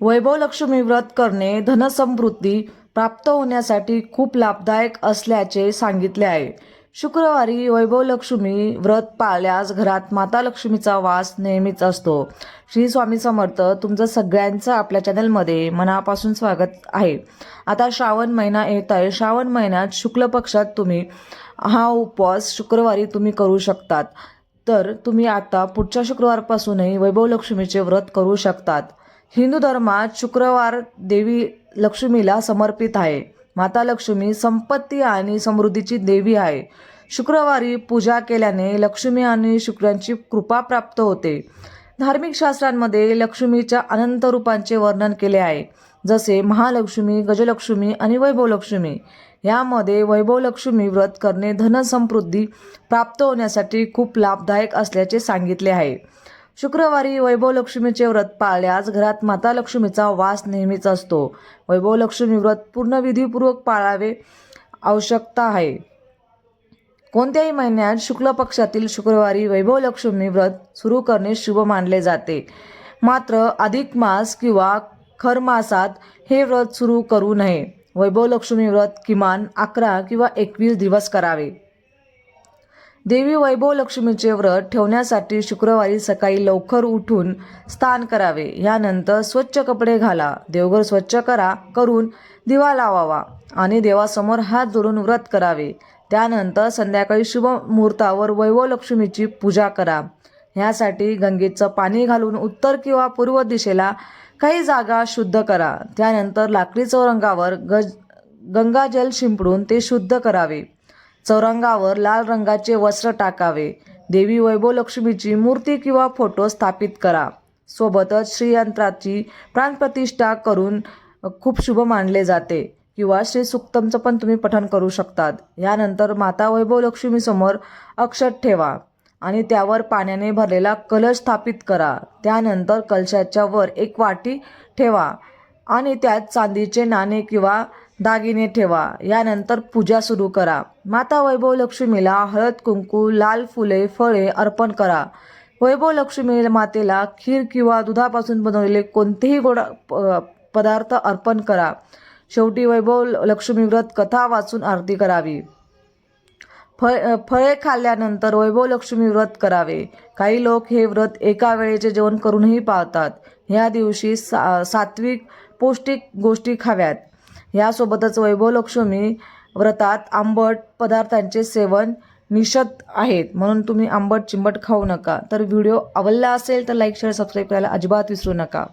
वैभवलक्ष्मी व्रत करणे धनसमृद्धी प्राप्त होण्यासाठी खूप लाभदायक असल्याचे सांगितले आहे. शुक्रवारी वैभवलक्ष्मी व्रत पाळल्यास घरात माता लक्ष्मीचा वास नेहमीच असतो. श्री स्वामी समर्थ तुमचं सगळ्यांचं आपल्या चॅनलमध्ये मनापासून स्वागत आहे. आता श्रावण महिना येत आहे. श्रावण महिन्यात शुक्ल पक्षात तुम्ही हा उपवास शुक्रवारी तुम्ही करू शकतात. तर तुम्ही आता पुढच्या शुक्रवारपासूनही वैभवलक्ष्मीचे व्रत करू शकतात. हिंदू धर्मात शुक्रवार देवी लक्ष्मीला समर्पित आहे. माता लक्ष्मी संपत्ती आणि समृद्धीची देवी आहे. शुक्रवारी पूजा केल्याने लक्ष्मी आणि शुक्रांची कृपा प्राप्त होते. धार्मिक शास्त्रांमध्ये लक्ष्मीच्या अनंत रूपांचे वर्णन केले आहे. जसे महालक्ष्मी गजलक्ष्मी आणि वैभवलक्ष्मी. यामध्ये वैभवलक्ष्मी व्रत करणे धनसमृद्धी प्राप्त होण्यासाठी खूप लाभदायक असल्याचे सांगितले आहे. शुक्रवारी वैभवलक्ष्मीचे व्रत पाळल्यास घरात माता लक्ष्मीचा वास नेहमीच असतो. वैभवलक्ष्मी व्रत पूर्ण विधीपूर्वक पाळावे आवश्यकता आहे. कोणत्याही महिन्यात शुक्ल पक्षातील शुक्रवारी वैभवलक्ष्मी व्रत सुरू करणे शुभ मानले जाते. मात्र अधिक मास किंवा खर मासात हे व्रत सुरू करू नये. वैभवलक्ष्मी व्रत किमान अकरा किंवा एकवीस दिवस करावे. देवी वैभव लक्ष्मीचे व्रत ठेवण्यासाठी शुक्रवारी सकाळी लवकर उठून स्नान करावे. यानंतर स्वच्छ कपडे घाला. देवघर स्वच्छ करा करून दिवा लावावा आणि देवासमोर हात जोडून व्रत करावे. त्यानंतर संध्याकाळी शुभ मुहूर्तावर वैभव लक्ष्मीची पूजा करा. ह्यासाठी गंगेचं पाणी घालून उत्तर किंवा पूर्व दिशेला काही जागा शुद्ध करा. त्यानंतर लाकडी चौरंगावर गज गंगाजल शिंपडून ते शुद्ध करावे. चौरंगावर लाल रंगाचे वस्त्र टाकावे. देवी वैभव लक्ष्मीची मूर्ती किंवा फोटो स्थापित करा. सोबतच श्रीयंत्राची प्राणप्रतिष्ठा करून खूप शुभ मानले जाते. किंवा श्री सुक्तमचं पण तुम्ही पठण करू शकतात. यानंतर माता वैभव लक्ष्मीसमोर अक्षत ठेवा आणि त्यावर पाण्याने भरलेला कलश स्थापित करा. त्यानंतर कलशाच्या वर एक वाटी ठेवा आणि त्यात चांदीचे नाणे किंवा दागिने ठेवा. यानंतर पूजा सुरू करा. माता वैभव लक्ष्मीला हळद कुंकू लाल फुले फळे अर्पण करा. वैभव लक्ष्मी मातेला खीर किंवा दुधापासून बनवलेले कोणतेही गोड प- पदार्थ अर्पण करा. शेवटी वैभव लक्ष्मी व्रत कथा वाचून आरती करावी. फळ फळे खाल्ल्यानंतर वैभव लक्ष्मी व्रत करावे. काही लोक हे व्रत एका वेळेचे जेवण करूनही पाळतात. ह्या दिवशी सा सात्विक पौष्टिक गोष्टी खाव्यात. यासोबतच वैभवलक्ष्मी व्रतात आंबट पदार्थांचे सेवन निषद आहेत. म्हणून तुम्ही आंबट चिंबट खाऊ नका. तर व्हिडिओ आवडला असेल तर लाईक शेअर सबस्क्राईब करायला अजिबात विसरू नका.